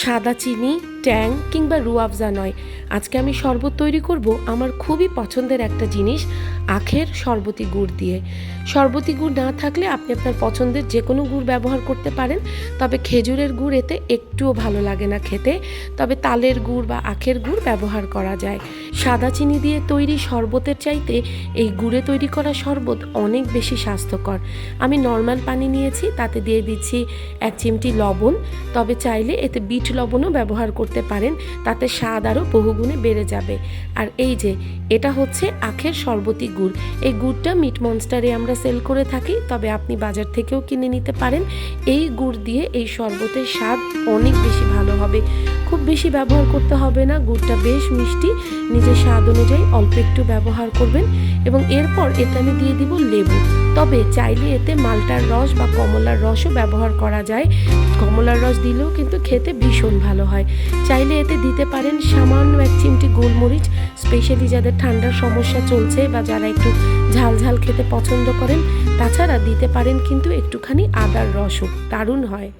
সাদা চিনি, ট্যাং কিংবা রুয়াবজা নয়। আজকে আমি শরবত তৈরি করব আমার খুবই পছন্দের একটা জিনিস, আখের শরবতি গুড় দিয়ে। শরবতি গুড় না থাকলে আপনি আপনার পছন্দের যে কোনো গুড় ব্যবহার করতে পারেন, তবে খেজুরের গুড় এতে একটুও ভালো লাগে না খেতে, তবে তালের গুড় বা আখের গুড় ব্যবহার করা যায়। সাদা চিনি দিয়ে তৈরি শরবতের চাইতে এই গুড়ে তৈরি করা শরবত অনেক বেশি স্বাস্থ্যকর। আমি নর্মাল পানি নিয়েছি, তাতে দিয়ে দিচ্ছি এক চিমটি লবণ। তবে চাইলে এতে বিট লবণও ব্যবহার করতে পারেন, তাতে স্বাদ আরও বহুগুণে বেড়ে যাবে। আর এই যে, এটা হচ্ছে আখের শরবতি গুড়। এই গুড়টা মিট মনস্টারে আমরা সেল করে থাকি, তবে আপনি বাজার থেকেও কিনে নিতে পারেন। এই গুড় দিয়ে এই শরবতের স্বাদ অনেক বেশি ভালো হবে। বেশি ব্যবহার করতে হবে না, গুড়টা বেশ মিষ্টি, নিজের স্বাদ অনুযায়ী অল্প একটু ব্যবহার করবেন এবং এরপর এতে আমি দিয়ে দিব লেবু। তবে চাইলে এতে মালটার রস বা কমলার রসও ব্যবহার করা যায়। কমলার রস দিলেও কিন্তু খেতে ভীষণ ভালো হয়। চাইলে এতে দিতে পারেন সামান্য এক চিমটি গোলমরিচ, স্পেশালি যাদের ঠান্ডার সমস্যা চলছে বা যারা একটু ঝাল ঝাল খেতে পছন্দ করেন। তাছাড়া দিতে পারেন কিন্তু একটুখানি আদার রসও, দারুণ হয়।